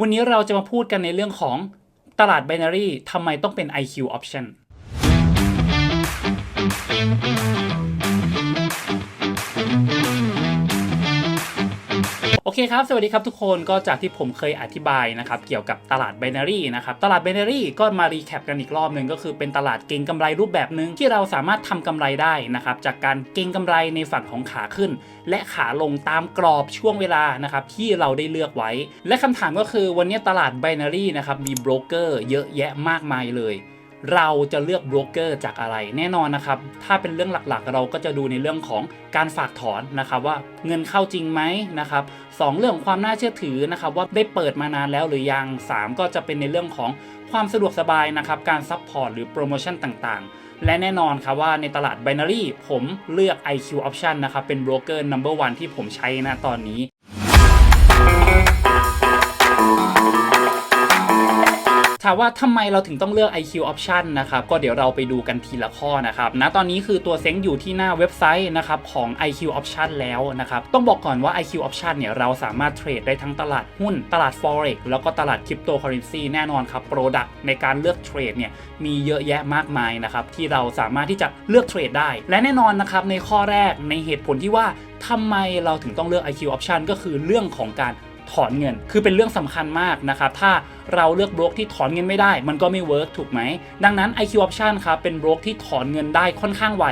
วันนี้เราจะมาพูดกันในเรื่องของตลาด binary ทำไมต้องเป็น IQ option โอเคครับ สวัสดีครับทุกคนก็จากที่ผมเคยอธิบายนะครับเกี่ยวกับตลาด binary นะครับตลาด binary ก็มารีแคปกันอีกรอบหนึ่งก็คือเป็นตลาดเก็งกำไรรูปแบบหนึ่งที่เราสามารถทำกำไรได้นะครับจากการเก็งกำไรในฝั่งของขาขึ้น และขาลงตามกรอบช่วงเวลานะครับที่เราได้เลือกไว้ และคำถามก็คือวันนี้ตลาด binary นะครับมีโบรกเกอร์เยอะแยะมากมายเลย เราจะเลือกโบรกเกอร์จากอะไรแน่นอนนะครับ ถ้าเป็นเรื่องหลักๆ เราก็จะดูในเรื่องของการฝากถอนนะครับว่าเงินเข้าจริงไหมนะครับสองเรื่องความน่าเชื่อถือนะครับว่าได้เปิดมานานแล้วหรือยัง 3 ก็จะเป็นในเรื่องของความสะดวกสบายนะครับการซัพพอร์ตหรือโปรโมชั่นต่างๆ และแน่นอนครับว่าในตลาด binary ผมเลือก IQ option นะครับเป็นโบรกเกอร์ number one ที่ผมใช้นะตอนนี้ ถามว่าทำไมเราถึงต้องเลือก IQ option นะครับ ก็เดี๋ยวเราไปดูกันทีละข้อนะครับณตอนนี้คือตัวเซ็งอยู่ที่หน้าเว็บไซต์นะครับของ IQ option แล้วนะครับ ต้องบอกก่อนว่า IQ option เนี่ยเราสามารถเทรดได้ทั้งตลาดหุ้น ตลาด forex แล้วก็ตลาดคริปโตเคอเรนซีแน่นอนครับ Product ในการเลือกเทรดเนี่ยมีเยอะแยะมากมายนะครับที่เราสามารถที่จะเลือกเทรดได้ และแน่นอนนะครับในข้อแรกในเหตุผลที่ว่าทำไมเราถึงต้องเลือก IQ option ก็คือเรื่องของการถอนเงิน คือเป็นเรื่องสำคัญมากนะครับ ถ้า เราเลือกบล็อกที่ถอนเงินไม่ได้ มันก็ไม่เวิร์กถูกไหม ดังนั้น IQ Option ครับเป็นบล็อกที่ถอนเงินได้ค่อนข้างไว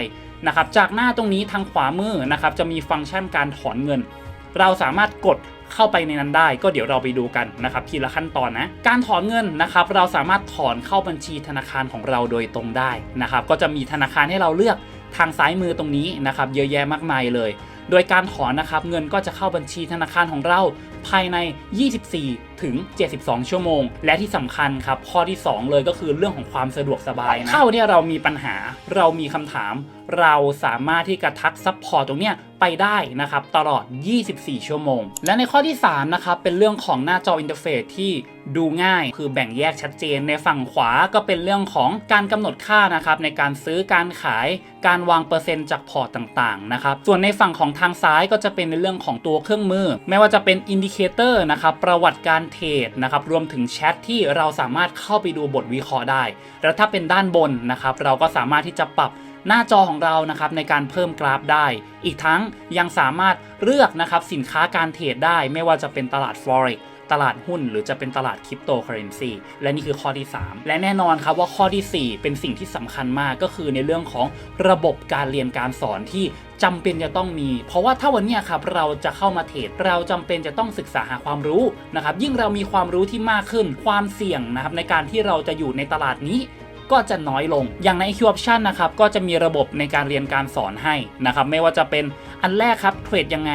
นะครับจากหน้าตรงนี้ทางขวามือนะครับจะมีฟังก์ชันการถอนเงิน เราสามารถกดเข้าไปในนั้นได้ก็เดี๋ยวเราไปดูกันนะครับทีละขั้นตอนนะการถอนเงินนะครับเราสามารถถอนเข้าบัญชีธนาคารของเราโดยตรงได้นะครับก็จะมีธนาคารให้เราเลือกทางซ้ายมือตรงนี้นะครับเยอะแยะมากมายเลย โดยการถอนนะครับเงินก็จะเข้าบัญชีธนาคารของเรา ภายใน 24 ถึง 72 ชั่วโมง และที่สำคัญครับ ข้อที่ 2 เลยก็คือเรื่องของความสะดวกสบายนะเข้าเนี่ยเรามีปัญหาเรามีคำถาม เราสามารถที่จะทักซัพพอร์ตตรงเนี้ยไปได้นะครับ ตลอด 24 ชั่วโมง และในข้อที่ 3 นะครับ เป็นเรื่องของหน้าจออินเทอร์เฟซที่ดูง่าย คือแบ่งแยกชัดเจน ในฝั่งขวาก็เป็นเรื่องของการกำหนดค่านะครับ ในการซื้อการขาย การวางเปอร์เซ็นต์จากพอร์ตต่างๆ นะครับ ส่วนในฝั่งของทางซ้ายก็จะเป็นในเรื่องของตัวเครื่องมือ ไม่ว่าจะเป็นอินดิเคเตอร์นะครับประวัติการเทรดนะครับรวมถึงแชทที่เราสามารถเข้าไปดูบทวิเคราะห์ได้ แล้วถ้าเป็นด้านบนนะครับเราก็สามารถที่จะปรับหน้าจอของเรานะครับในการเพิ่มกราฟได้ อีกทั้งยังสามารถเลือกนะครับสินค้าการเทรดได้ ไม่ว่าจะเป็นตลาด forex ตลาดหุ้น หรือจะเป็นตลาดคริปโตเคอเรนซีและนี่คือข้อที่ 3 และแน่นอนครับว่าข้อที่ 4 เป็นสิ่งที่สำคัญมากก็คือในเรื่องของระบบการเรียนการสอนที่จำเป็นจะต้องมี เพราะว่าถ้าวันนี้ครับเราจะเข้ามาเทรดเราจำเป็นจะต้องศึกษาหาความรู้นะครับยิ่งเรามีความรู้ที่มากขึ้นความเสี่ยงนะครับในการที่เราจะอยู่ในตลาดนี้ก็จะน้อยลง อย่างใน IQ Option นะครับ ก็จะมีระบบในการเรียนการสอนให้นะครับ ไม่ว่าจะเป็นอันแรกครับ เทรดยังไง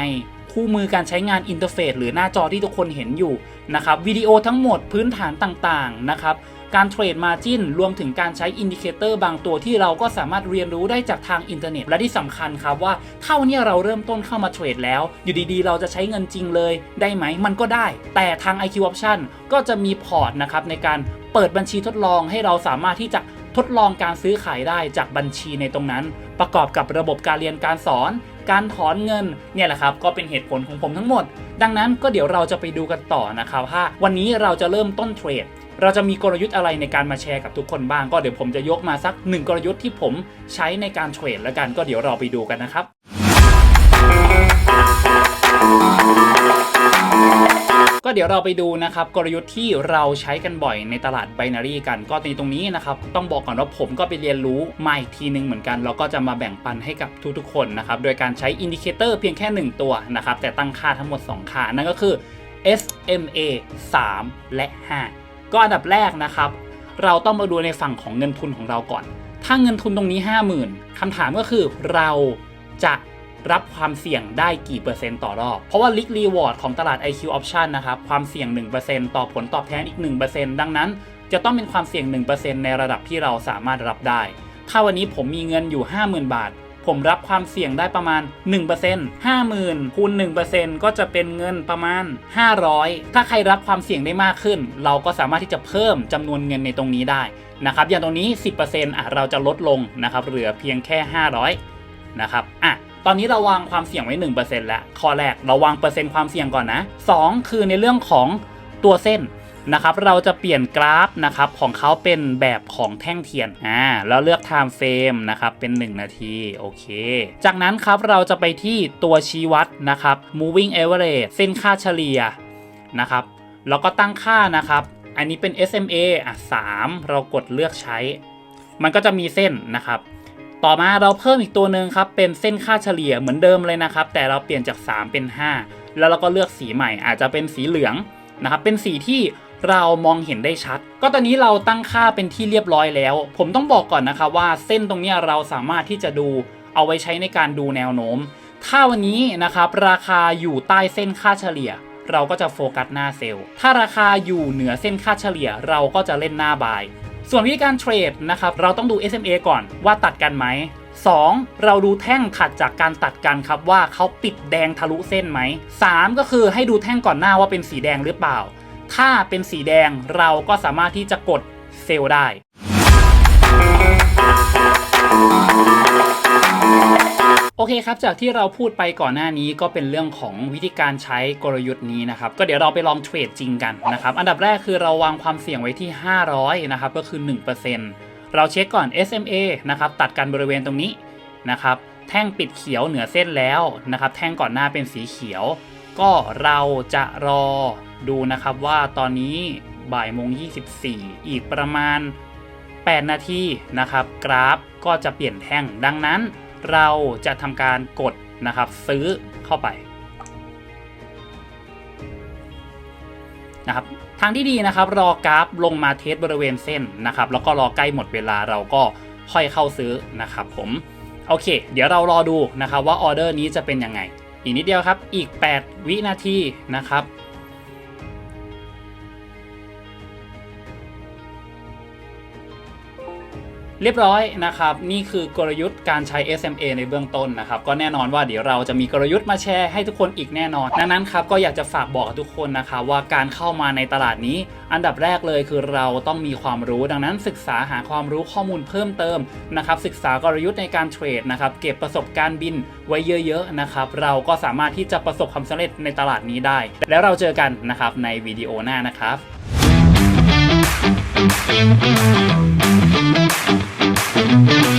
คู่มือการใช้งานอินเทอร์เฟซหรือหน้าจอที่ทุกคนเห็นอยู่นะครับวิดีโอทั้งหมดพื้นฐานต่างๆนะครับการเทรดมาจินรวมถึงการใช้อินดิเคเตอร์บางตัวที่เราก็สามารถเรียนรู้ได้จากทางอินเทอร์เน็ต และที่สำคัญครับว่าเท่านี้เราเริ่มต้นเข้ามาเทรดแล้ว อยู่ดีๆ เราจะใช้เงินจริงเลยได้ไหมมันก็ได้ แต่ทาง IQ Option ก็จะมีพอร์ตนะครับในการเปิดบัญชีทดลองให้เราสามารถที่จะทดลองการซื้อขายได้จากบัญชีในตรงนั้น ประกอบกับระบบการเรียนการสอน การถอนเงินเนี่ยแหละครับก็เป็นเหตุผลของผมทั้งหมด ดังนั้นก็เดี๋ยวเราจะไปดูกันต่อนะครับว่าวันนี้เราจะเริ่มต้นเทรดเราจะมีกลยุทธ์อะไรในการมาแชร์กับทุกคนบ้าง ก็เดี๋ยวผมจะยกมาสักหนึ่งกลยุทธ์ที่ผมใช้ในการเทรดแล้วกันก็เดี๋ยวเราไปดูกันนะครับ ก็เดี๋ยวเราไปดูนะครับกลยุทธ์ที่เราใช้กันบ่อยในตลาด binary กัน ก็ในตรงนี้นะครับต้องบอกก่อนว่าผมก็ไปเรียนรู้มาอีกทีหนึงเหมือนกันแล้วก็จะมาแบ่งปันให้กับทุกๆคนนะครับโดยการใช้อินดิเคเตอร์เพียงแค่ 1 ตัวนะครับแต่ตั้งค่าทั้งหมด 2 ค่านั่นก็คือ SMA 3 และ 5 ก็อันดับแรกนะครับเราต้องมาดูในฝั่งของเงินทุนของเราก่อน ถ้าเงินทุนตรงนี้ 50,000คำถามก็คือเราจะ รับความเสี่ยงได้กี่เปอร์เซ็นต์ต่อรอบ เพราะว่า Risk Reward ของตลาด IQ Option นะครับ ความเสี่ยง 1%ต่อผลตอบแทนอีก 1%ดังนั้น จะต้องเป็นความเสี่ยง 1%ในระดับที่เราสามารถรับได้ ถ้าวันนี้ผมมีเงินอยู่ 50,000 บาท ผมรับความเสี่ยงได้ประมาณ 1% 50,000คูณ1%ก็จะเป็นเงินประมาณ 500 ถ้าใครรับความเสี่ยงได้มากขึ้น เราก็สามารถที่จะเพิ่มจำนวนเงินในตรงนี้ได้นะครับอย่างตรงนี้ 10%อะเราจะลดลงนะครับเหลือเพียงแค่ 500นะครับอะ ตอนนี้เราวางความเสี่ยงไว้ 1%แล้ว ข้อแรกเราวางเปอร์เซ็นต์ความเสี่ยงก่อนนะ 2 คือในเรื่องของตัวเส้นนะครับ เราจะเปลี่ยนกราฟนะครับของเขาเป็นแบบของแท่งเทียน อ่า แล้วเลือก time frame นะครับ เป็น 1 นาที โอเค จากนั้นครับเราจะไปที่ตัวชี้วัดนะครับ moving average เส้นค่าเฉลี่ยนะครับ แล้วก็ตั้งค่านะครับ อันนี้เป็น SMA อะ3เรากดเลือกใช้ มันก็จะมีเส้นนะครับ ต่อมาเราเพิ่มอีกตัวหนึ่งครับเป็นเส้นค่าเฉลี่ยเหมือนเดิมเลยนะครับ แต่เราเปลี่ยนจาก 3 เป็น 5 แล้วเราก็เลือกสีใหม่อาจจะเป็นสีเหลืองนะครับเป็นสีที่เรามองเห็นได้ชัด ก็ตอนนี้เราตั้งค่าเป็นที่เรียบร้อยแล้ว ผมต้องบอกก่อนนะครับว่าเส้นตรงนี้เราสามารถที่จะดูเอาไว้ใช้ในการดูแนวโน้ม ถ้าวันนี้นะครับราคาอยู่ใต้เส้นค่าเฉลี่ย เราก็จะโฟกัสหน้าเซลล์ ถ้าราคาอยู่เหนือเส้นค่าเฉลี่ย เราก็จะเล่นหน้าบาย ส่วนวิธีการเทรดนะครับเราต้องดู SMA ก่อนว่าตัดกันไหม 2. เราดูแท่งถัดจากการตัดกันครับว่าเขาปิดแดงทะลุเส้นไหม 3. ก็คือให้ดูแท่งก่อนหน้าว่าเป็นสีแดงหรือเปล่า ถ้าเป็นสีแดงเราก็สามารถที่จะกดเซลล์ได้ โอเคครับ จากที่เราพูดไปก่อนหน้านี้ก็เป็นเรื่องของวิธีการใช้กลยุทธ์นี้นะครับ ก็เดี๋ยวเราไปลองเทรดจริงกันนะครับ อันดับแรกคือเราวางความเสี่ยงไว้ที่ 500 นะครับ ก็คือ 1%เราเช็คก่อน SMA นะครับ ตัดกันบริเวณตรงนี้นะครับ แท่งปิดเขียวเหนือเส้นแล้วนะครับ แท่งก่อนหน้าเป็นสีเขียว ก็เราจะรอดูนะครับว่าตอนนี้บ่ายโมง 24 อีกประมาณ 8 นาทีนะครับ กราฟก็จะเปลี่ยนแท่งดังนั้น เราจะทำการกดนะครับซื้อเข้าไปนะครับทางที่ดีนะครับรอกราฟลงมาเทสบริเวณเส้นนะครับ แล้วก็รอใกล้หมดเวลาเราก็ค่อยเข้าซื้อนะครับผมโอเค เดี๋ยวเรารอดูนะครับว่าออเดอร์นี้จะเป็นยังไง อีกนิดเดียวครับ อีก 8 วินาทีนะครับ เรียบร้อยนะครับ นี่คือกลยุทธ์การใช้ SMA ในเบื้องต้นนะครับ ก็แน่นอนว่าเดี๋ยวเราจะมีกลยุทธ์มาแชร์ให้ทุกคนอีกแน่นอน ดังนั้นครับก็อยากจะฝากบอกกับทุกคนนะครับว่าการเข้ามาในตลาดนี้ อันดับแรกเลยคือเราต้องมีความรู้ ดังนั้นศึกษาหาความรู้ข้อมูลเพิ่มเติมนะครับ ศึกษากลยุทธ์ในการเทรดนะครับ เก็บประสบการณ์บินไว้เยอะๆนะครับ เราก็สามารถที่จะประสบความสำเร็จในตลาดนี้ได้ แล้วเราเจอกันนะครับในวิดีโอหน้านะครับ Thank you.